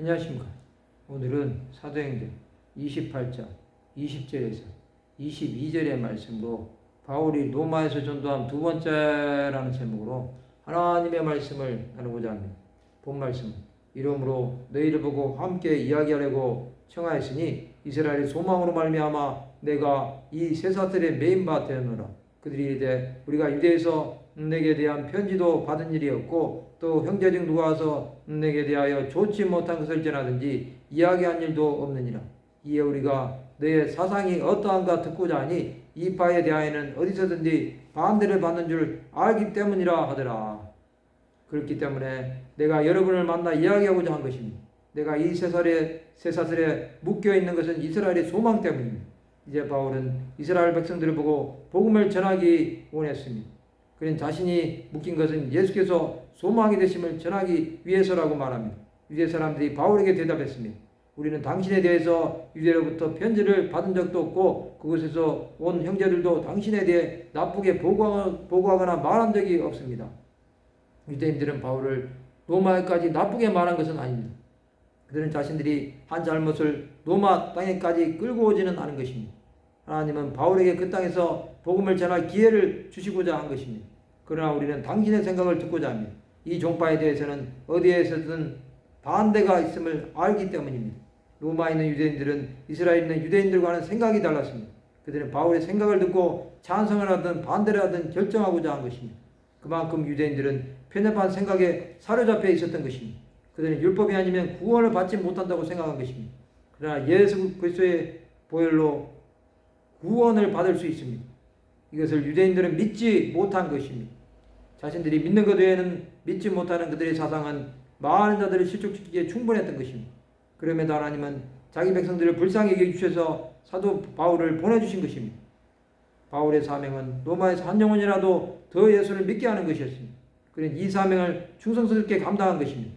안녕하십니까. 오늘은 사도행전 28장 20절에서 22절의 말씀으로 바울이 로마에서 전도한 두 번째라는 제목으로 하나님의 말씀을 나누고자 합니다. 본 말씀 이름으로 너희를 보고 함께 이야기하려고 청하였으니 이스라엘의 소망으로 말미암아 내가 이 세 사들의 메인 바 되었노라. 그들이 이르되 우리가 유대에서 내게 대한 편지도 받은 일이 없고 또 형제 중 누가 와서 내게 대하여 좋지 못한 것을 전하든지 이야기한 일도 없느니라. 이에 우리가 너의 사상이 어떠한가 듣고자 하니 이 바에 대하여는 어디서든지 반대를 받는 줄 알기 때문이라 하더라. 그렇기 때문에 내가 여러분을 만나 이야기하고자 한 것입니다. 내가 이 세살에 세사슬에 묶여 있는 것은 이스라엘의 소망 때문입니다. 이제 바울은 이스라엘 백성들을 보고 복음을 전하기 원했습니다. 그는 자신이 묶인 것은 예수께서 소망이 되심을 전하기 위해서라고 말합니다. 유대 사람들이 바울에게 대답했습니다. 우리는 당신에 대해서 유대로부터 편지를 받은 적도 없고 그곳에서 온 형제들도 당신에 대해 나쁘게 보고하거나 말한 적이 없습니다. 유대인들은 바울을 로마에까지 나쁘게 말한 것은 아닙니다. 그들은 자신들이 한 잘못을 로마 땅에까지 끌고 오지는 않은 것입니다. 하나님은 바울에게 그 땅에서 복음을 전할 기회를 주시고자 한 것입니다. 그러나 우리는 당신의 생각을 듣고자 합니다. 이 종파에 대해서는 어디에서든 반대가 있음을 알기 때문입니다. 로마에 있는 유대인들은 이스라엘에 있는 유대인들과는 생각이 달랐습니다. 그들은 바울의 생각을 듣고 찬성을 하든 반대를 하든 결정하고자 한 것입니다. 그만큼 유대인들은 편협한 생각에 사로잡혀 있었던 것입니다. 그들은 율법이 아니면 구원을 받지 못한다고 생각한 것입니다. 그러나 예수 그리스도의 보혈로 구원을 받을 수 있습니다. 이것을 유대인들은 믿지 못한 것입니다. 자신들이 믿는 것 외에는 믿지 못하는 그들의 사상은 많은 자들을 실족시키기에 충분했던 것입니다. 그럼에도 하나님은 자기 백성들을 불쌍히 여겨주셔서 사도 바울을 보내주신 것입니다. 바울의 사명은 로마에서 한 영혼이라도 더 예수를 믿게 하는 것이었습니다. 그는 이 사명을 충성스럽게 감당한 것입니다.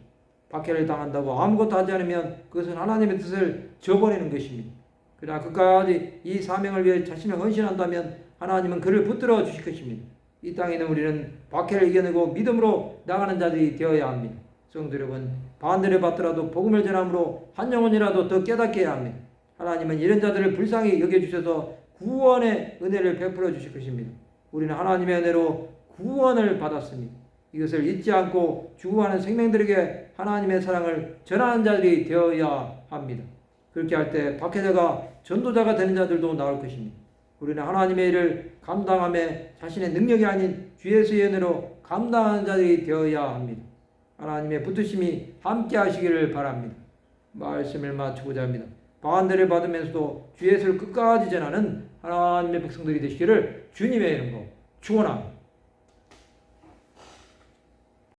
박해를 당한다고 아무것도 하지 않으면 그것은 하나님의 뜻을 저버리는 것입니다. 그러나 끝까지 이 사명을 위해 자신을 헌신한다면 하나님은 그를 붙들어 주실 것입니다. 이 땅에 있는 우리는 박해를 이겨내고 믿음으로 나가는 자들이 되어야 합니다. 성도 여러분, 반대를 받더라도 복음을 전함으로 한 영혼이라도 더 깨닫게 해야 합니다. 하나님은 이런 자들을 불쌍히 여겨주셔서 구원의 은혜를 베풀어 주실 것입니다. 우리는 하나님의 은혜로 구원을 받았습니다. 이것을 잊지 않고 죽어가는 생명들에게 하나님의 사랑을 전하는 자들이 되어야 합니다. 그렇게 할 때 박해자가 전도자가 되는 자들도 나올 것입니다. 우리는 하나님의 일을 감당함에 자신의 능력이 아닌 주 예수의 은혜로 감당하는 자들이 되어야 합니다. 하나님의 붙으심이 함께 하시기를 바랍니다. 말씀을 마치고자 합니다. 반대를 받으면서도 주 예수를 끝까지 전하는 하나님의 백성들이 되시기를 주님의 이름으로 축원합니다.